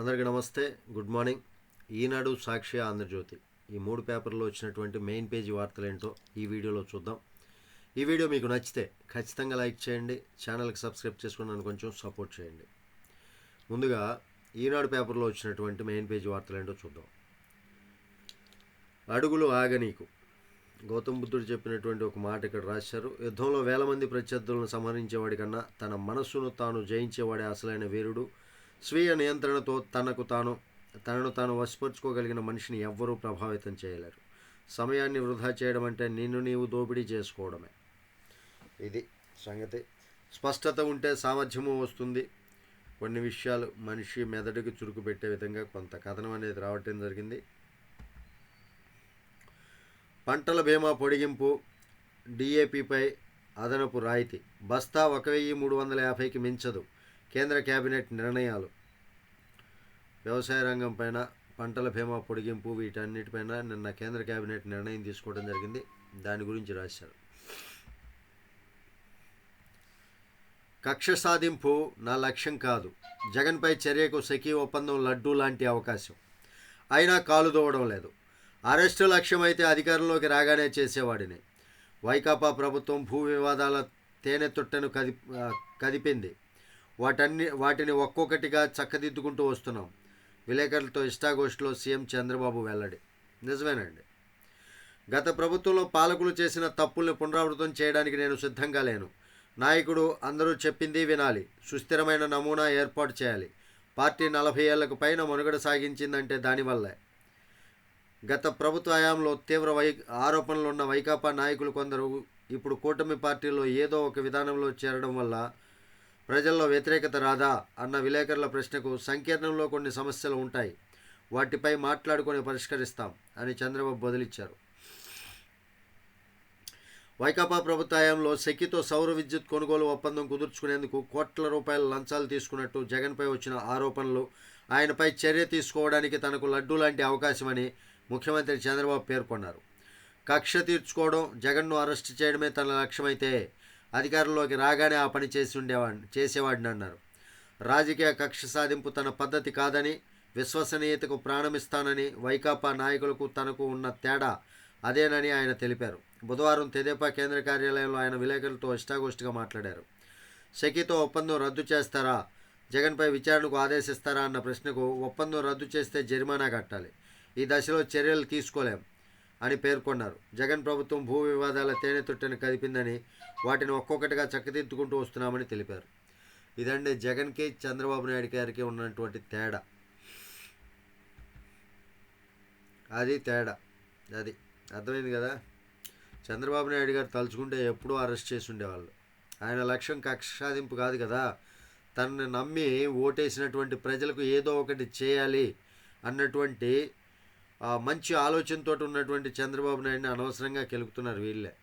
అందరికీ నమస్తే good morning. Eenadu Sakshi Andhra Jyothi. ఈ మూడు పేపర్లో వచ్చినటువంటి మెయిన్ పేజీ వార్తలు ఏంటో ఈ వీడియోలో చూద్దాం. ఈ వీడియో మీకు నచ్చితే ఖచ్చితంగా లైక్ చేయండి ఛానల్కి సబ్స్క్రైబ్ చేసుకుని నన్ను కొంచెం సపోర్ట్ చేయండి. ముందుగా ఈనాడు పేపర్లో వచ్చినటువంటి మెయిన్ పేజీ వార్తలు ఏంటో చూద్దాం. అడుగులు ఆగనీకు గౌతమ్ బుద్ధుడు చెప్పినటువంటి ఒక మాట ఇక్కడ రాశారు. యుద్ధంలో వేల మంది ప్రత్యర్థులను సంహరించేవాడి కన్నా తన మనస్సును తాను జయించేవాడే అసలైన వీరుడు స్వీయ నియంత్రణతో తనకు తాను తనను తాను వశపరుచుకోగలిగిన మనిషిని ఎవ్వరూ ప్రభావితం చేయలేరు. సమయాన్ని వృధా చేయడం అంటే నిన్ను నీవు దోపిడీ చేసుకోవడమే. ఇది సంగతి. స్పష్టత ఉంటే సామర్థ్యము వస్తుంది. కొన్ని విషయాలు మనిషి మెదడుకు చురుకు పెట్టే విధంగా కొంత కథనం అనేది రావటం జరిగింది. పంటల బీమా పొడిగింపు డిఏపిపై అదనపు రాయితీ. బస్తా ఒక వెయ్యి మూడు వందల యాభైకి మించదు. కేంద్ర కేబినెట్ నిర్ణయాలు. వ్యవసాయ రంగం పైన పంటల బీమా పొడిగింపు వీటన్నిటిపైన నిన్న కేంద్ర కేబినెట్ నిర్ణయం తీసుకోవడం జరిగింది. దాని గురించి రాశారు. కక్ష సాధింపు నా లక్ష్యం కాదు. జగన్పై చర్యకు సఖీ ఒప్పందం లడ్డూ లాంటి అవకాశం. అయినా కాలు దోవడం లేదు. అరెస్టు లక్ష్యమైతే అధికారంలోకి రాగానే చేసేవాడిని. వైకాపా ప్రభుత్వం భూ వివాదాల తేనె తొట్టెను కది కదిపింది. వాటన్ని వాటిని ఒక్కొక్కటిగా చక్కదిద్దుకుంటూ వస్తున్నాం. విలేకరులతో ఇష్టాగోష్ఠిలో సీఎం చంద్రబాబు వెల్లడి. నిజమేనండి. గత ప్రభుత్వంలో పాలకులు చేసిన తప్పుల్ని పునరావృతం చేయడానికి నేను సిద్ధంగా లేను. నాయకుడు అందరూ చెప్పింది వినాలి. సుస్థిరమైన నమూనా ఏర్పాటు చేయాలి. పార్టీ నలభై ఏళ్ళకు పైన మనుగడ సాగించిందంటే దానివల్లే. గత ప్రభుత్వ హయాంలో తీవ్ర వై ఆరోపణలు ఉన్న వైకాపా నాయకులు కొందరు ఇప్పుడు కూటమి పార్టీలో ఏదో ఒక విధానంలో చేరడం వల్ల ప్రజల్లో వ్యతిరేకత రాదా అన్న విలేకరుల ప్రశ్నకు సంకీర్ణంలో కొన్ని సమస్యలు ఉంటాయి. వాటిపై మాట్లాడుకొని పరిష్కరిస్తాం అని చంద్రబాబు బదిలిచ్చారు. వైకాపా ప్రభుత్వాయంలో శక్తితో సౌర విద్యుత్ కొనుగోలు ఒప్పందం కుదుర్చుకునేందుకు కోట్ల రూపాయల లంచాలు తీసుకున్నట్టు జగన్పై వచ్చిన ఆరోపణలు ఆయనపై చర్య తీసుకోవడానికి తనకు లడ్డూ లాంటి అవకాశమని ముఖ్యమంత్రి చంద్రబాబు పేర్కొన్నారు. కక్ష తీర్చుకోవడం జగన్ను అరెస్ట్ చేయడమే తన లక్ష్యమైతే అధికారంలోకి రాగానే ఆ పని చేసి ఉండేవాడిని చేసేవాడిని అన్నారు. రాజకీయ కక్ష సాధింపు తన పద్ధతి కాదని విశ్వసనీయతకు ప్రాణమిస్తానని వైకాపా నాయకులకు తనకు ఉన్న తేడా అదేనని ఆయన తెలిపారు. బుధవారం తెదేపా కేంద్ర కార్యాలయంలో ఆయన విలేకరులతో ఇష్టాగోష్ఠిగా మాట్లాడారు. సెకితో ఒప్పందం రద్దు చేస్తారా? జగన్పై విచారణకు ఆదేశిస్తారా అన్న ప్రశ్నకు ఒప్పందం రద్దు చేస్తే జరిమానా కట్టాలి. ఈ దశలో చర్యలు తీసుకోలేం అని పేర్కొన్నారు. జగన్ ప్రభుత్వం భూ వివాదాల తేనె తొట్టెను కదిపిందని వాటిని ఒక్కొక్కటిగా చక్కదిద్దుకుంటూ వస్తున్నామని తెలిపారు. ఇదండి జగన్కి చంద్రబాబు నాయుడు గారికి ఉన్నటువంటి తేడా. అది తేడా. అది అర్థమైంది కదా? చంద్రబాబు నాయుడు గారు తలుచుకుంటే ఎప్పుడూ అరెస్ట్ చేసి ఉండేవాళ్ళు. ఆయన లక్ష్యం కక్ష సాధింపు కాదు కదా? తనని నమ్మి ఓటేసినటువంటి ప్రజలకు ఏదో ఒకటి చేయాలి అన్నటువంటి మంచి ఆలోచనతో ఉన్నటువంటి చంద్రబాబు నాయుడిని అనవసరంగా కెలుకుతున్నారు వీళ్ళే.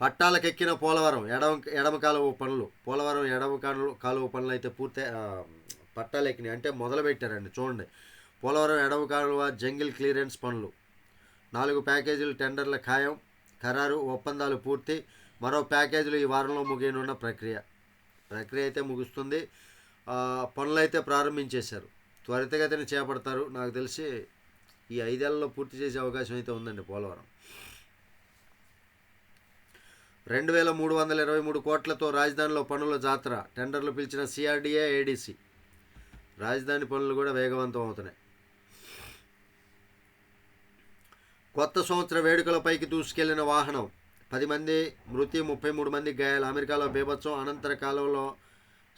పట్టాలకెక్కిన పోలవరం ఎడమ ఎడమ కాలువ పనులు. పోలవరం ఎడమ కాలువ కాలువ పనులు అయితే పూర్తి పట్టాలెక్కినాయి. అంటే మొదలు పెట్టారండి చూడండి. పోలవరం ఎడమ కాలువ జంగిల్ క్లియరెన్స్ పనులు. నాలుగు ప్యాకేజీలు టెండర్ల ఖాయం ఖరారు ఒప్పందాలు పూర్తి. మరో ప్యాకేజీలు ఈ వారంలో ముగియనున్న ప్రక్రియ. ప్రక్రియ అయితే ముగుస్తుంది. పనులు అయితే ప్రారంభించేశారు. త్వరితగతిని చేపడతారు. నాకు తెలిసి ఈ ఐదేళ్ళలో పూర్తి చేసే అవకాశం అయితే ఉందండి పోలవరం. రెండు వేల మూడు వందల ఇరవై మూడు కోట్లతో రాజధానిలో పనుల జాతర. టెండర్లు పిలిచిన సిఆర్డీఏ ఏడీసీ. రాజధాని పనులు కూడా వేగవంతం అవుతున్నాయి. కొత్త సంవత్సర వేడుకలపైకి దూసుకెళ్ళిన వాహనం. పది మంది మృతి ముప్పై మూడు మంది గాయాలు. అమెరికాలో బీభత్సం అనంతర కాలంలో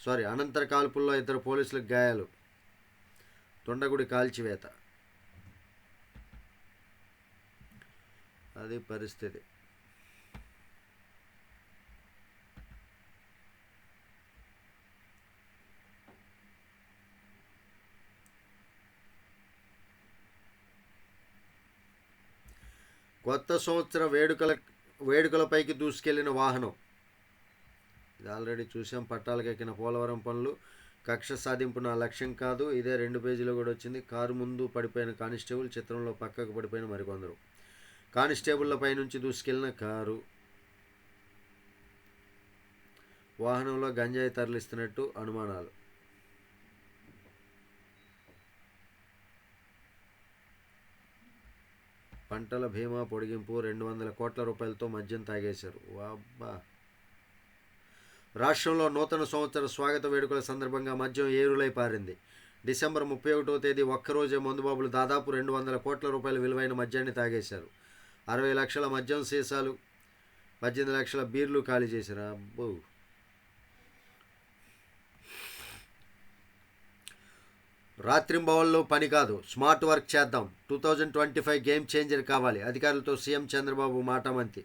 సారీ అనంతర కాల్పుల్లో ఇద్దరు పోలీసులకు గాయాలు. తొండగుడి కాల్చివేత. అది పరిస్థితి. కొత్త సంవత్సర వేడుకల వేడుకలపైకి దూసుకెళ్ళిన వాహనం. ఇది ఆల్రెడీ చూసాం పట్టాలకెక్కిన పోలవరం పనులు. కక్ష సాధింపు నా లక్ష్యం కాదు ఇదే రెండు పేజీలో కూడా వచ్చింది. కారు ముందు పడిపోయిన కానిస్టేబుల్ చిత్రంలో పక్కకు పడిపోయిన మరికొందరు. కానిస్టేబుళ్ళ పై నుంచి దూసుకెళ్ళిన కారు వాహనంలో గంజాయి తరలిస్తున్నట్టు అనుమానాలు. పంటల బీమా పొడిగింపు రెండు వందల కోట్ల రూపాయలతో మద్యం తాగేశారు. వాబ్బా! రాష్ట్రంలో నూతన సంవత్సర స్వాగత వేడుకల సందర్భంగా మద్యం ఏరులై పారింది. డిసెంబర్ ముప్పై ఒకటో తేదీ ఒక్కరోజే మందుబాబులు దాదాపు రెండు వందల కోట్ల రూపాయల విలువైన మద్యాన్ని తాగేశారు. అరవై లక్షల మద్యం సీసాలు పద్దెనిమిది లక్షల బీర్లు ఖాళీ చేశారు. అబ్బో! రాత్రింబవల్లో పని కాదు. స్మార్ట్ వర్క్ చేద్దాం. Two thousand twenty five game changer కావాలి. అధికారులతో సీఎం చంద్రబాబు మాటమంతి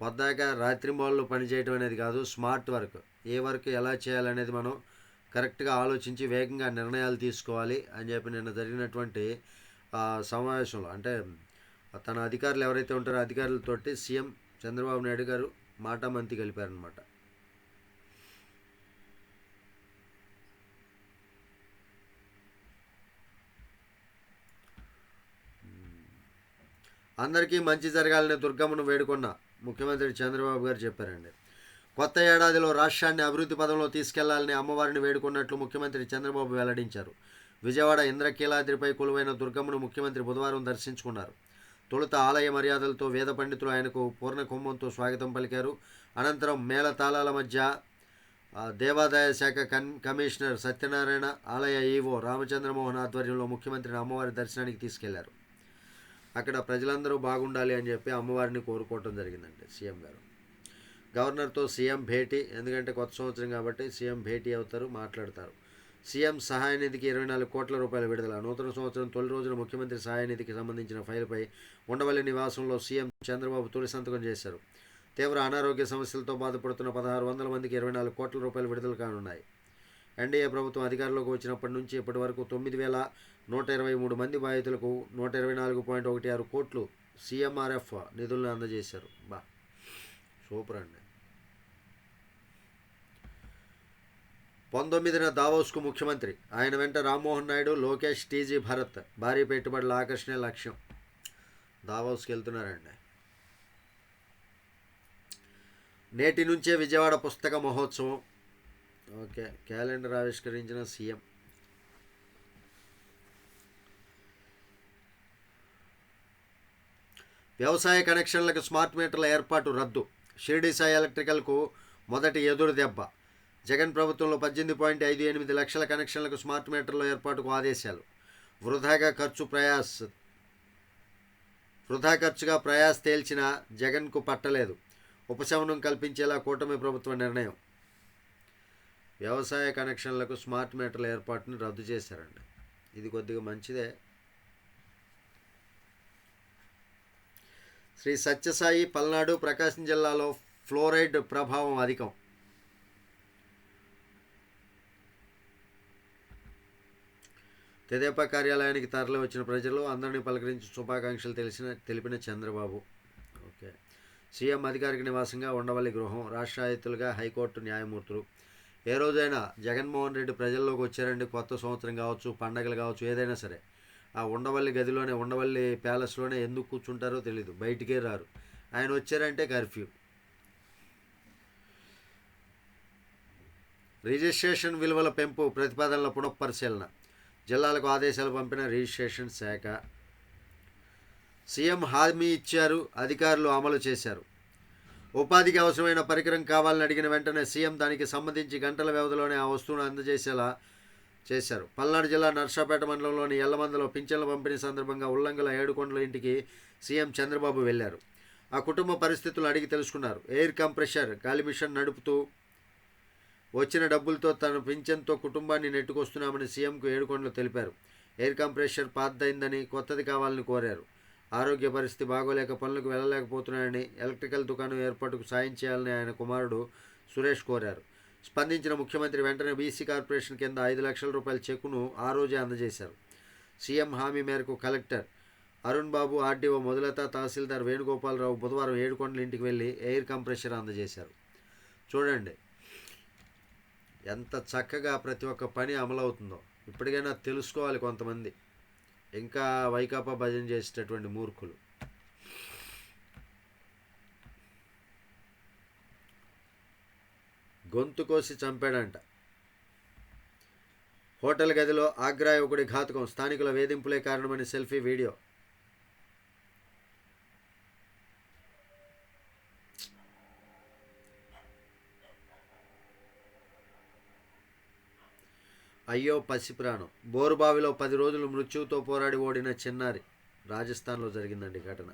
పొద్దాక రాత్రింబవల్లో పని చేయడం అనేది కాదు స్మార్ట్ వర్క్. ఏ వర్క్ ఎలా చేయాలనేది మనం కరెక్ట్గా ఆలోచించి వేగంగా నిర్ణయాలు తీసుకోవాలి అని చెప్పి నిన్న జరిగినటువంటి సమావేశంలో అంటే తన అధికారులు ఎవరైతే ఉంటారో అధికారులతోటి సీఎం చంద్రబాబు నాయుడు గారు మాటామంతి కలిపారనమాట అందరికీ మంచి జరగాలని దుర్గమ్మను వేడుకున్న ముఖ్యమంత్రి చంద్రబాబు గారు చెప్పారండి. కొత్త ఏడాదిలో రాష్ట్రాన్ని అభివృద్ధి పదంలో తీసుకెళ్ళాలని అమ్మవారిని వేడుకున్నట్లు ముఖ్యమంత్రి చంద్రబాబు వెల్లడించారు. విజయవాడ ఇంద్రకీలాద్రిపై కొలువైన దుర్గమ్మను ముఖ్యమంత్రి బుధవారం దర్శించుకున్నారు. తొలుత ఆలయ మర్యాదలతో వేద పండితులు ఆయనకు పూర్ణ కుంభంతో స్వాగతం పలికారు. అనంతరం మేళతాళాల మధ్య దేవాదాయ శాఖ కన్ కమిషనర్ సత్యనారాయణ ఆలయ ఈవో రామచంద్రమోహన్ ఆధ్వర్యంలో ముఖ్యమంత్రిని అమ్మవారి దర్శనానికి తీసుకెళ్ళారు. అక్కడ ప్రజలందరూ బాగుండాలి అని చెప్పి అమ్మవారిని కోరుకోవటం జరిగిందండి సీఎం గారు. గవర్నర్తో సీఎం భేటీ ఎందుకంటే కొత్త సంవత్సరం కాబట్టి సీఎం భేటీ అవుతారు మాట్లాడతారు. సీఎం సహాయ నిధికి ఇరవై నాలుగు కోట్ల రూపాయల విడుదల నూతన సంవత్సరం తొలి రోజున ముఖ్యమంత్రి సహాయ నిధికి సంబంధించిన ఫైల్పై ఉండవల్లి నివాసంలో సీఎం చంద్రబాబు తొలి సంతకం చేశారు. తీవ్ర అనారోగ్య సమస్యలతో బాధపడుతున్న పదహారు వందల మందికి ఇరవై నాలుగు కోట్ల రూపాయలు విడుదల కానున్నాయి. ఎన్డీఏ ప్రభుత్వం అధికారంలోకి వచ్చినప్పటి నుంచి ఇప్పటి వరకు తొమ్మిది వేల నూట ఇరవై మూడు మంది బాధితులకు నూట ఇరవై నాలుగు పాయింట్ ఒకటి ఆరు కోట్లు సీఎంఆర్ఎఫ్ నిధులను అందజేశారు. బా సూపర్ అండి. పంతొమ్మిదిన దావోస్కు ముఖ్యమంత్రి. ఆయన వెంట రామ్మోహన్ నాయుడు లోకేష్ టీజీ భరత్ భారీ పెట్టుబడుల ఆకర్షణే లక్ష్యం. దావోస్కి వెళ్తున్నారండి. నేటి నుంచే విజయవాడ పుస్తక మహోత్సవం. ఓకే క్యాలెండర్ ఆవిష్కరించిన సీఎం. వ్యవసాయ కనెక్షన్లకు స్మార్ట్ మీటర్ల ఏర్పాటు రద్దు. షిరిడి సాయి ఎలక్ట్రికల్కు మొదటి ఎదురు దెబ్బ. జగన్ ప్రభుత్వంలో పద్దెనిమిది పాయింట్ ఐదు ఎనిమిది లక్షల కనెక్షన్లకు స్మార్ట్ మీటర్ల ఏర్పాటుకు ఆదేశాలు. వృధాగా ఖర్చు ప్రయాస్ వృధా ఖర్చుగా ప్రయాస్ తేల్చిన జగన్కు పట్టలేదు. ఉపశమనం కల్పించేలా కూటమి ప్రభుత్వ నిర్ణయం. వ్యవసాయ కనెక్షన్లకు స్మార్ట్ మీటర్ల ఏర్పాటును రద్దు చేశారండి. ఇది కొద్దిగా మంచిదే. శ్రీ సత్యసాయి పల్నాడు ప్రకాశం జిల్లాలో ఫ్లోరైడ్ ప్రభావం అధికం. తెదేపా కార్యాలయానికి తరలి వచ్చిన ప్రజలు అందరినీ పలకరించి శుభాకాంక్షలు తెలిసిన తెలిపిన చంద్రబాబు. ఓకే. సీఎం అధికారిక నివాసంగా ఉండవల్లి గృహం రాష్ట్రాయుతులుగా హైకోర్టు న్యాయమూర్తులు. ఏ రోజైనా జగన్మోహన్ రెడ్డి ప్రజల్లోకి వచ్చారండి కొత్త సంవత్సరం కావచ్చు పండగలు కావచ్చు ఏదైనా సరే. ఆ ఉండవల్లి గదిలోనే ఉండవల్లి ప్యాలెస్లోనే ఎందుకు కూర్చుంటారో తెలియదు బయటికే రారు. ఆయన వచ్చారంటే కర్ఫ్యూ. రిజిస్ట్రేషన్ విలువల పెంపు ప్రతిపాదనల పునఃపరిశీలన. జిల్లాలకు ఆదేశాలు పంపిన రిజిస్ట్రేషన్ శాఖ. సీఎం హామీ ఇచ్చారు అధికారులు అమలు చేశారు. ఉపాధికి అవసరమైన పరికరం కావాలని అడిగిన వెంటనే సీఎం దానికి సంబంధించి గంటల వ్యవధిలోనే ఆ వస్తువును అందజేసేలా చేశారు. పల్నాడు జిల్లా నర్సాపేట మండలంలోని ఎల్లమందలో పింఛన్ల పంపిణీ సందర్భంగా ఉల్లంఘల ఏడుకొండల ఇంటికి సీఎం చంద్రబాబు వెళ్ళారు ఆ కుటుంబ పరిస్థితులు అడిగి తెలుసుకున్నారు. ఎయిర్ కంప్రెషర్ గాలి మిషన్ నడుపుతూ వచ్చిన డబ్బులతో తన పింఛన్తో కుటుంబాన్ని నెట్టుకొస్తున్నామని సీఎంకు ఏడుకొండలు తెలిపారు. ఎయిర్ కంప్రెషర్ పాతదైందని కొత్తది కావాలని కోరారు. ఆరోగ్య పరిస్థితి బాగోలేక పనులకు వెళ్ళలేకపోతున్నాయని ఎలక్ట్రికల్ దుకాణం ఏర్పాటుకు సాయం చేయాలని ఆయన కుమారుడు సురేష్ కోరారు. స్పందించిన ముఖ్యమంత్రి వెంటనే బీసీ కార్పొరేషన్ కింద ఐదు లక్షల రూపాయల చెక్కును ఆ రోజే అందజేశారు. సీఎం హామీ మేరకు కలెక్టర్ అరుణ్ బాబు ఆర్డీఓ మొదలత తహసీల్దార్ వేణుగోపాలరావు బుధవారం ఏడుకొండల ఇంటికి వెళ్ళి ఎయిర్ కంప్రెషర్ అందజేశారు. చూడండి ఎంత చక్కగా ప్రతి ఒక్క పని అమలవుతుందో. ఇప్పటికైనా తెలుసుకోవాలి కొంతమంది. ఇంకా వైకాపా భజన చేసేటటువంటి మూర్ఖులు. గొంతు కోసి చంపాడంట. హోటల్ గదిలో ఆగ్రా యువకుడి ఘాతకం స్థానికుల వేధింపులే కారణమని సెల్ఫీ వీడియో. అయ్యో పసిప్రాణం బోరుబావిలో పది రోజులు మృత్యువుతో పోరాడి ఓడిన చిన్నారి. రాజస్థాన్లో జరిగిందండి ఘటన.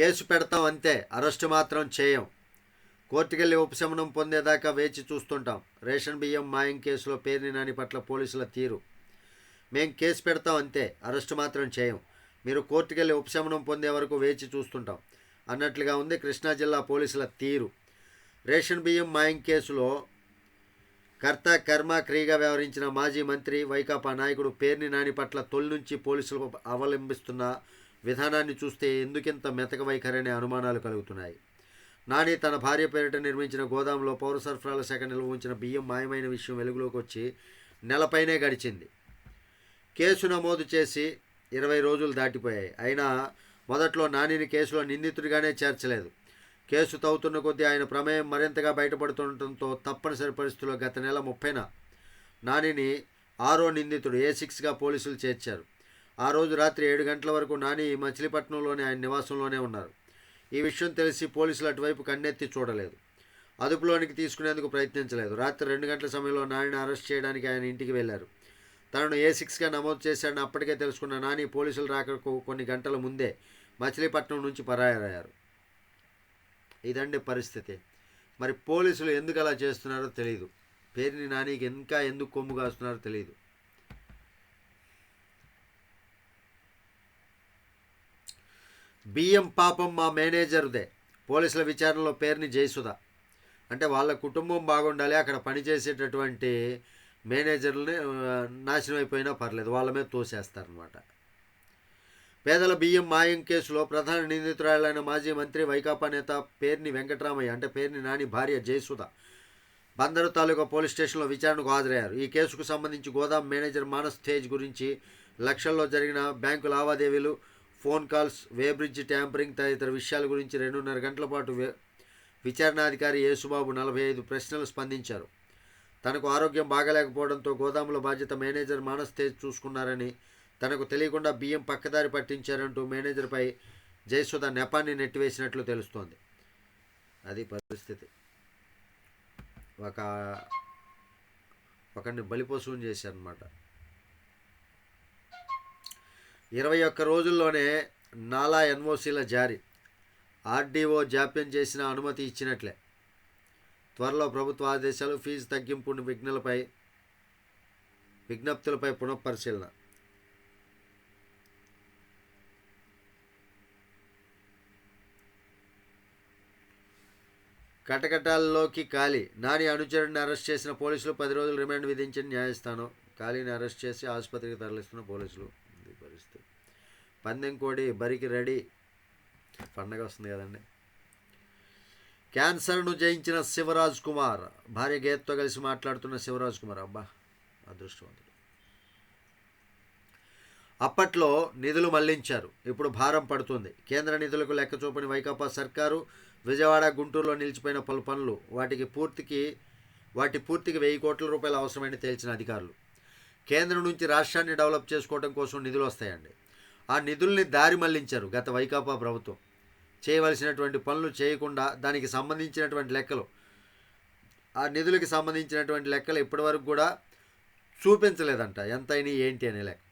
కేసు పెడతాం అంతే అరెస్టు మాత్రం చేయం. కోర్టుకెళ్ళి ఉపశమనం పొందేదాకా వేచి చూస్తుంటాం. రేషన్ బియ్యం మాయం కేసులో పేరుని నాని పట్ల పోలీసుల తీరు. మేం కేసు పెడతాం అంతే అరెస్టు మాత్రం చేయం. మీరు కోర్టుకెళ్ళి ఉపశమనం పొందే వరకు వేచి చూస్తుంటాం. అన్నట్లుగా ఉంది కృష్ణా జిల్లా పోలీసుల తీరు. రేషన్ బియ్యం మాయం కేసులో కర్త కర్మ క్రియగా వ్యవహరించిన మాజీ మంత్రి వైకాపా నాయకుడు పేర్ని నాని పట్ల తొలి నుంచి పోలీసులు అవలంబిస్తున్న విధానాన్ని చూస్తే ఎందుకింత మెతక వైఖరి అనే అనుమానాలు కలుగుతున్నాయి. నాని తన భార్య పేరిట నిర్మించిన గోదాంలో పౌర సరఫరాల శాఖ నిల్వ ఉంచిన బియ్యం మాయమైన విషయం వెలుగులోకి వచ్చి నెలపైనే గడిచింది. కేసు నమోదు చేసి ఇరవై రోజులు దాటిపోయాయి. అయినా మొదట్లో నానిని కేసులో నిందితుడిగానే చేర్చలేదు. కేసు తవ్వుతున్న కొద్దీ ఆయన ప్రమేయం మరింతగా బయటపడుతుండటంతో తప్పనిసరి పరిస్థితుల్లో గత నెల ముప్పైన నానిని ఆరో నిందితుడు ఏ సిక్స్గా పోలీసులు చేర్చారు. ఆ రోజు రాత్రి ఏడు గంటల వరకు నాని మచిలీపట్నంలోని ఆయన నివాసంలోనే ఉన్నారు. ఈ విషయం తెలిసి పోలీసులు అటువైపు కన్నెత్తి చూడలేదు. అదుపులోనికి తీసుకునేందుకు ప్రయత్నించలేదు. రాత్రి రెండు గంటల సమయంలో నానిని అరెస్ట్ చేయడానికి ఆయన ఇంటికి వెళ్ళారు తనను ఏ సిక్స్గా నమోదు చేశాడని అప్పటికే తెలుసుకున్న నాని పోలీసులు రాకకు కొన్ని గంటల ముందే మచిలీపట్నం నుంచి పరారయ్యారు. ఇదండి పరిస్థితి. మరి పోలీసులు ఎందుకు అలా చేస్తున్నారో తెలియదు పేరుని నానికి ఇంకా ఎందుకు కొమ్ము కాస్తున్నారో తెలియదు బియ్యం పాపం మా మేనేజర్దే. పోలీసుల విచారణలో పేరుని జయసుధ. అంటే వాళ్ళ కుటుంబం బాగుండాలి అక్కడ పనిచేసేటటువంటి మేనేజర్లని నాశనం అయిపోయినా పర్లేదు వాళ్ళ మీద తోసేస్తారనమాట పేదల బియ్యం మాయం కేసులో ప్రధాన నిందితురాలైన మాజీ మంత్రి వైకాపా నేత పేర్ని వెంకటరామయ్య అంటే పేర్ని నాని భార్య జయసుధ. బందరు తాలూకా పోలీస్ స్టేషన్లో విచారణకు హాజరయ్యారు. ఈ కేసుకు సంబంధించి గోదాం మేనేజర్ మానస్ తేజ్ గురించి లక్షల్లో జరిగిన బ్యాంకు లావాదేవీలు ఫోన్ కాల్స్ వేబ్రిడ్జ్ ట్యాంపరింగ్ తదితర విషయాల గురించి రెండున్నర గంటల పాటు విచారణాధికారి యేసుబాబు నలభై ఐదు ప్రశ్నలు స్పందించారు. తనకు ఆరోగ్యం బాగలేకపోవడంతో గోదాముల బాధ్యత మేనేజర్ మానస్ తేజ్ చూసుకున్నారని తనకు తెలియకుండా బియ్యం పక్కదారి పట్టించారంటూ మేనేజర్పై జయసుధ నెపాన్ని నెట్టివేసినట్లు తెలుస్తోంది. అది పరిస్థితి. ఒక ఒకరిని బలిపశువుని చేశారనమాట ఇరవై ఒక్క రోజుల్లోనే నాలా ఎన్ఓసీల జారీ. ఆర్డీఓ జాప్యం చేసిన అనుమతి ఇచ్చినట్లే. త్వరలో ప్రభుత్వ ఆదేశాలు ఫీజు తగ్గింపు విఘ్నలపై విజ్ఞప్తులపై పునఃపరిశీలన. కటకటాల్లోకి ఖాళీ నాని అనుచరుడిని అరెస్ట్ చేసిన పోలీసులు పది రోజులు రిమాండ్ విధించిన న్యాయస్థానం ఖాళీని అరెస్ట్ చేసి ఆసుపత్రికి తరలిస్తున్న పోలీసులు. పందెం కోడి బరికి రెడీ. పండగ వస్తుంది కదండి. క్యాన్సర్ను జయించిన శివరాజ్ కుమార్ భార్య గేత్తో కలిసి మాట్లాడుతున్న శివరాజ్ కుమార్ అబ్బా అదృష్టవంతుడు. అప్పట్లో నిధులు మళ్ళించారు. ఇప్పుడు భారం పడుతుంది. కేంద్ర నిధులకు లెక్క చూపని వైకాపా సర్కారు విజయవాడ గుంటూరులో నిలిచిపోయిన పలు పనులు వాటికి పూర్తికి వాటి పూర్తికి వెయ్యి కోట్ల రూపాయలు అవసరమని తేల్చిన అధికారులు. కేంద్రం నుంచి రాష్ట్రాన్ని డెవలప్ చేసుకోవడం కోసం నిధులు వస్తాయండి. ఆ నిధుల్ని దారి మళ్ళించారు గత వైకాపా ప్రభుత్వం. చేయవలసినటువంటి పనులు చేయకుండా దానికి సంబంధించినటువంటి లెక్కలు. ఆ నిధులకి సంబంధించినటువంటి లెక్కలు ఇప్పటివరకు కూడా చూపించలేదంట. ఎంత అయినాయి ఏంటి అనే లెక్క.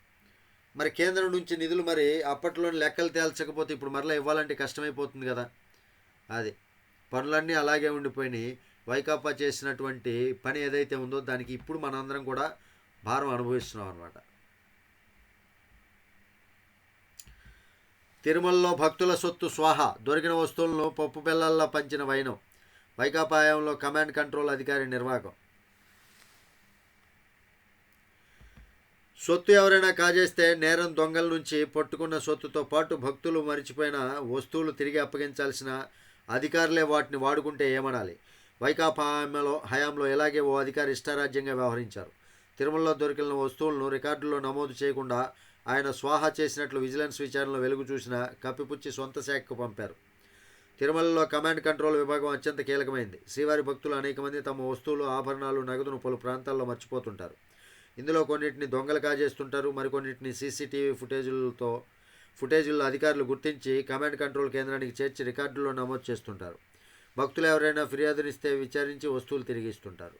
మరి కేంద్రం నుంచి నిధులు మరి అప్పట్లోని లెక్కలు తేల్చకపోతే ఇప్పుడు మరలా ఇవ్వాలంటే కష్టమైపోతుంది కదా. అది. పనులన్నీ అలాగే ఉండిపోయినాయి. వైకాపా చేసినటువంటి పని ఏదైతే ఉందో దానికి ఇప్పుడు మనందరం కూడా భారం అనుభవిస్తున్నాం అనమాట తిరుమలలో భక్తుల సొత్తు స్వాహ. దొరికిన వస్తువులను పప్పు పిల్లల్లో పంచిన వైనం. వైకాపాయంలో కమాండ్ కంట్రోల్ అధికారి నిర్వాహకం. సొత్తు ఎవరైనా కాజేస్తే నేరం దొంగల నుంచి పట్టుకున్న సొత్తుతో పాటు భక్తులు మరిచిపోయిన వస్తువులు తిరిగి అప్పగించాల్సిన అధికారులే వాటిని వాడుకుంటే ఏమనాలి? వైకాపా హయాంలో హయాంలో ఇలాగే ఓ అధికారి ఇష్టారాజ్యంగా వ్యవహరించారు? తిరుమలలో దొరికిన వస్తువులను రికార్డుల్లో నమోదు చేయకుండా ఆయన స్వాహా చేసినట్లు విజిలెన్స్ విచారణలో వెలుగు చూసిన కప్పిపుచ్చి సొంత శాఖకు పంపారు. తిరుమలలో కమాండ్ కంట్రోల్ విభాగం అత్యంత కీలకమైంది. శ్రీవారి భక్తులు అనేక మంది తమ వస్తువులు ఆభరణాలు నగదును పలు ప్రాంతాల్లో మర్చిపోతుంటారు. ఇందులో కొన్నిటిని దొంగలు కాజేస్తుంటారు. మరికొన్నిటిని సీసీటీవీ ఫుటేజీలతో ఫుటేజీల్లో అధికారులు గుర్తించి కమాండ్ కంట్రోల్ కేంద్రానికి చేర్చి రికార్డుల్లో నమోదు చేస్తుంటారు. భక్తులు ఎవరైనా ఫిర్యాదునిస్తే విచారించి వస్తువులు తిరిగిస్తుంటారు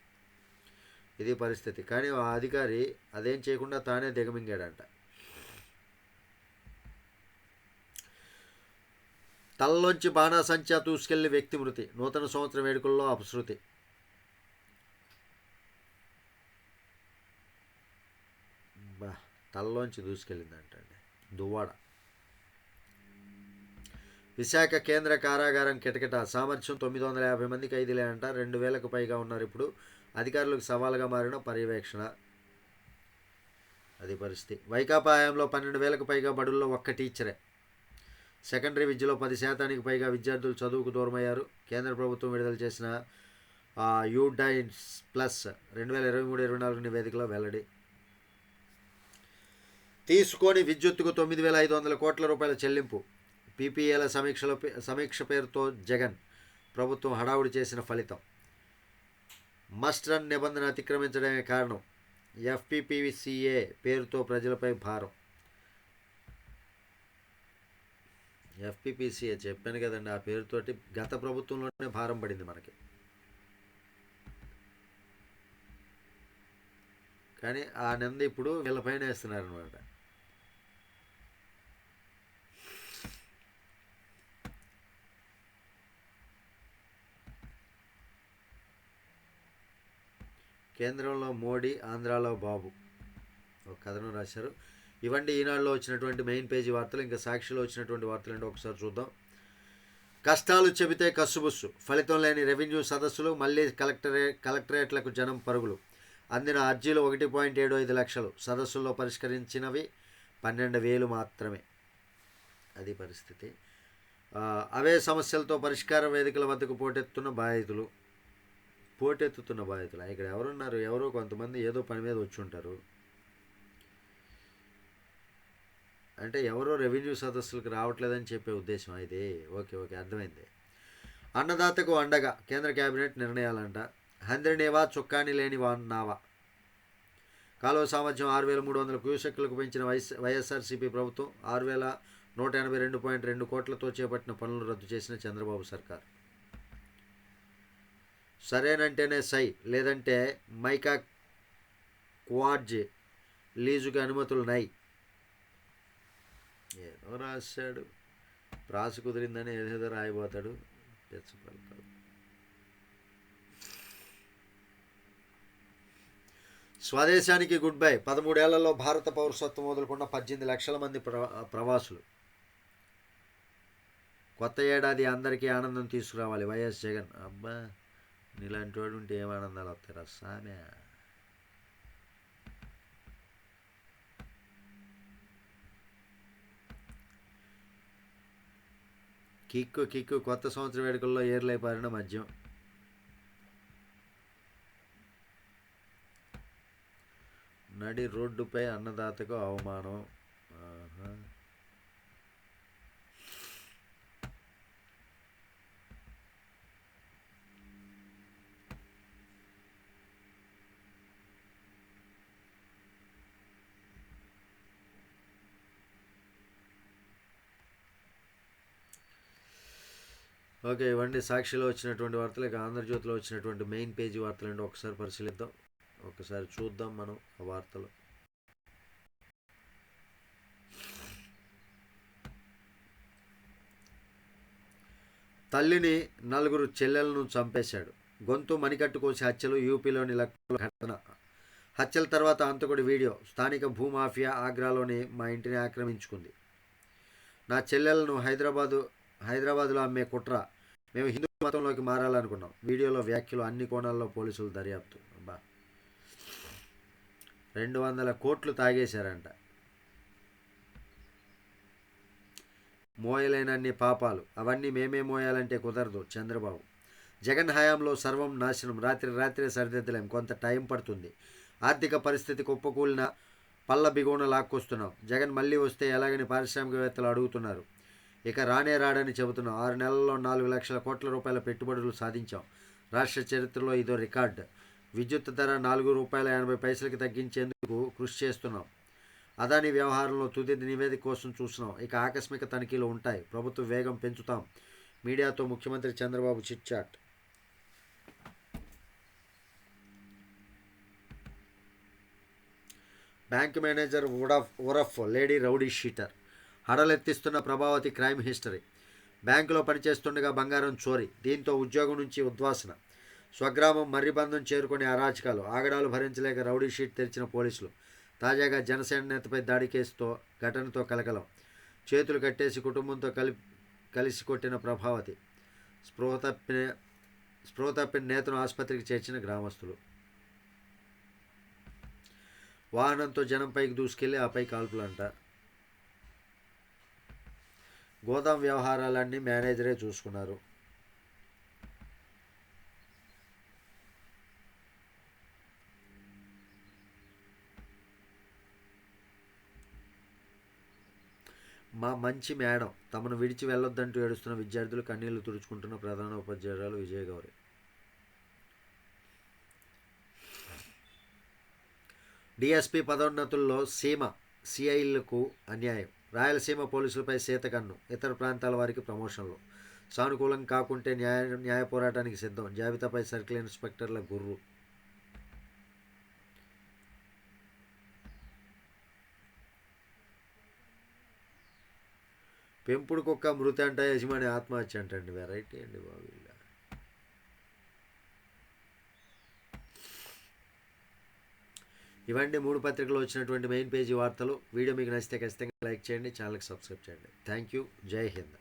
ఇది పరిస్థితి. కానీ ఆ అధికారి అదేం చేయకుండా తానే దిగమింగాడంట. తలలోంచి బాణాసంచా దూసుకెళ్ళి వ్యక్తి మృతి. నూతన సంవత్సర వేడుకల్లో అపశృతి బా తలలోంచి దూసుకెళ్ళిందంటండి. దువ్వాడ. విశాఖ కేంద్ర కారాగారం కిటకిట. సామర్థ్యం తొమ్మిది వందల యాభై మందికి ఖైదీలే అంట. రెండు వేలకు పైగా ఉన్నారు ఇప్పుడు. అధికారులకు సవాలుగా మారిన పర్యవేక్షణ. అది పరిస్థితి. వైకాపా హయాంలో పన్నెండు వేలకు పైగా బడుల్లో ఒక్క టీచరే. సెకండరీ విద్యలో పది శాతానికి పైగా విద్యార్థులు చదువుకు దూరమయ్యారు. కేంద్ర ప్రభుత్వం విడుదల చేసిన యూడైన్స్ ప్లస్ రెండు వేల ఇరవై మూడు ఇరవై నాలుగు నివేదికలో వెల్లడి. తీసుకొని విద్యుత్తుకు తొమ్మిది వేల ఐదు వందల కోట్ల రూపాయల చెల్లింపు. పీపీఏల సమీక్షలో సమీక్ష పేరుతో జగన్ ప్రభుత్వం హడావుడి చేసిన ఫలితం. మస్ట్ రన్ నిబంధన అతిక్రమించడమే కారణం. ఎఫ్పిపిసిఏ పేరుతో ప్రజలపై భారం. ఎఫ్పిపిసిఏ చెప్పాను కదండి ఆ పేరుతోటి గత ప్రభుత్వంలోనే భారం పడింది మనకి. కానీ ఆ నింద ఇప్పుడు వీళ్ళపైన వేస్తున్నారు అనమాట కేంద్రంలో మోడీ ఆంధ్రాలో బాబు. ఒక కథను రాశారు. ఇవండి ఈనాడులో వచ్చినటువంటి మెయిన్ పేజీ వార్తలు ఇంకా సాక్షిలో వచ్చినటువంటి వార్తలు ఏంటో ఒకసారి చూద్దాం. కష్టాలు చెబితే కసుబుస్సు ఫలితం లేని రెవెన్యూ సదస్సులు మళ్ళీ కలెక్టరే కలెక్టరేట్లకు జనం పరుగులు. అందిన అర్జీలు ఒకటి పాయింట్ ఏడు ఐదు లక్షలు సదస్సుల్లో పరిష్కరించినవి పన్నెండు వేలు మాత్రమే. అది పరిస్థితి. అవే సమస్యలతో పరిష్కార వేదికల వద్దకు పోటెత్తున్న బాధితులు. పోటెత్తుతున్న బాధితులు. ఇక్కడ ఎవరున్నారు? ఎవరో కొంతమంది ఏదో పని మీద వచ్చి ఉంటారు అంటే ఎవరో రెవెన్యూ సదస్సులకు రావట్లేదని చెప్పే ఉద్దేశం ఇది? ఓకే ఓకే అర్థమైంది. అన్నదాతకు అండగా కేంద్ర కేబినెట్ నిర్ణయాలంట. హంద్రినేవా చుక్కాని లేని వా నావా. కాలువ సామర్థ్యం ఆరు వేల మూడు వందల క్యూసెక్లకు పెంచిన వైఎస్ వైఎస్ఆర్సీపీ ప్రభుత్వం ఆరు వేల నూట ఎనభై రెండు పాయింట్ రెండు కోట్లతో చేపట్టిన పనులు రద్దు చేసిన చంద్రబాబు సర్కార్. సరేనంటేనే సై లేదంటే మైకా క్వాడ్జ్ లీజుకి అనుమతులు నై. ఏదో రాశాడు. ప్రాస కుదిరిందని ఏదేదో రాయిపోతాడు తెచ్చుకోగలుగుతాడు స్వదేశానికి గుడ్ బై. పదమూడేళ్ళలో భారత పౌరసత్వం వదులుకున్న పద్దెనిమిది లక్షల మంది ప్ర ప్రవాసులు. కొత్త ఏడాది అందరికీ ఆనందం తీసుకురావాలి. వైఎస్ జగన్. అబ్బా నీలాంటి వాడు ఉంటే ఏం ఆనందాలు వస్తాయి సామె కిక్కు కిక్కు కొత్త సంవత్సరం వేడుకల్లో ఏర్లైపారిన మద్యం. నడి రోడ్డుపై అన్నదాతకు అవమానం. ఓకే ఇవన్నీ సాక్షిలో వచ్చినటువంటి వార్తలు ఇక ఆంధ్రజ్యోతిలో వచ్చినటువంటి మెయిన్ పేజీ వార్తలు అండి ఒకసారి పరిశీలిద్దాం. ఒకసారి చూద్దాం మనం ఆ వార్తలు. తల్లిని నలుగురు చెల్లెలను చంపేశాడు. గొంతు మణికట్టు కోసి హత్యలు యూపీలోని లక్నో ఘటన. హత్యల తర్వాత అంతకుడి వీడియో. స్థానిక భూమాఫియా ఆగ్రాలోని మా ఇంటిని ఆక్రమించుకుంది. నా చెల్లెలను హైదరాబాదు హైదరాబాదులో అమ్మే కుట్ర. మేము హిందూ మతంలోకి మారాలనుకున్నాం. వీడియోలో వ్యాఖ్యలు అన్ని కోణాల్లో పోలీసులు దర్యాప్తు. అబ్బా. రెండు వందల కోట్లు తాగేశారంట. మోయలేనన్ని పాపాలు. అవన్నీ మేమే మోయాలంటే కుదరదు చంద్రబాబు. జగన్ హయాంలో సర్వం నాశనం. రాత్రి రాత్రే సరిదిద్దలేం. కొంత టైం పడుతుంది. ఆర్థిక పరిస్థితి కుప్పకూలిన పళ్ళ బిగువన లాక్కొస్తున్నాం. జగన్ మళ్ళీ వస్తే ఎలాగని పారిశ్రామికవేత్తలు అడుగుతున్నారు. ఇక రానే రాడని చెబుతున్నాం ఆరు నెలల్లో నాలుగు లక్షల కోట్ల రూపాయల పెట్టుబడులు సాధించాం. రాష్ట్ర చరిత్రలో ఇదో రికార్డ్. విద్యుత్ ధర నాలుగు రూపాయల ఎనభై పైసలకి తగ్గించేందుకు కృషి చేస్తున్నాం. అదాని వ్యవహారంలో తుది నివేదిక కోసం చూస్తున్నాం. ఇక ఆకస్మిక తనిఖీలు ఉంటాయి. ప్రభుత్వ వేగం పెంచుతాం. మీడియాతో ముఖ్యమంత్రి చంద్రబాబు చిట్చాట్ బ్యాంక్ మేనేజర్ ఉడఫ్ ఉరఫ్ లేడీ రౌడీ షీటర్. హడలెత్తిస్తున్న ప్రభావతి క్రైమ్ హిస్టరీ. బ్యాంకులో పనిచేస్తుండగా బంగారం చోరీ దీంతో ఉద్యోగం నుంచి ఉద్వాసన. స్వగ్రామం మర్రిబంధం చేరుకునే అరాచకాలు ఆగడాలు భరించలేక రౌడీ షీట్ తెరిచిన పోలీసులు. తాజాగా జనసేన నేతపై దాడి కేసుతో ఘటనతో కలకలం. చేతులు కట్టేసి కుటుంబంతో కలి కలిసి కొట్టిన ప్రభావతి. స్పృహ తప్పిన స్పృహ తప్పిన నేతను ఆసుపత్రికి చేర్చిన గ్రామస్తులు. వాహనంతో జనం పైకి దూసుకెళ్ళి ఆపై కాల్పులంట. గోదాం వ్యవహారాలన్నీ మేనేజరే చూసుకున్నారు. మా మంచి మేడం తమను విడిచి వెళ్ళొద్దంటూ ఏడుస్తున్న విద్యార్థులు కన్నీళ్ళు తుడుచుకుంటున్న ప్రధాన ఉపాధ్యాయురాలు విజయగౌరి. డిఎస్పీ పదోన్నతుల్లో సీమ సిఐలకు అన్యాయం. రాయలసీమ పోలీసులపై సీతకన్ను ఇతర ప్రాంతాల వారికి ప్రమోషన్లు. సానుకూలం కాకుంటే న్యాయ న్యాయ పోరాటానికి సిద్ధం. జాబితాపై సర్కిల్ ఇన్స్పెక్టర్ల గుర్రు. పెంపుడు కుక్క మృతి అంట యజమాని ఆత్మహత్య అంటండి. వెరైటీ అండి బాబు ఇవన్నీ మూడు పత్రికలు వచ్చినటువంటి మెయిన్ పేజీ వార్తలు. వీడియో మీకు నచ్చితే ఖచ్చితంగా లైక్ చేయండి ఛానల్కి సబ్స్క్రైబ్ చేయండి. థ్యాంక్ యూ జై హింద్.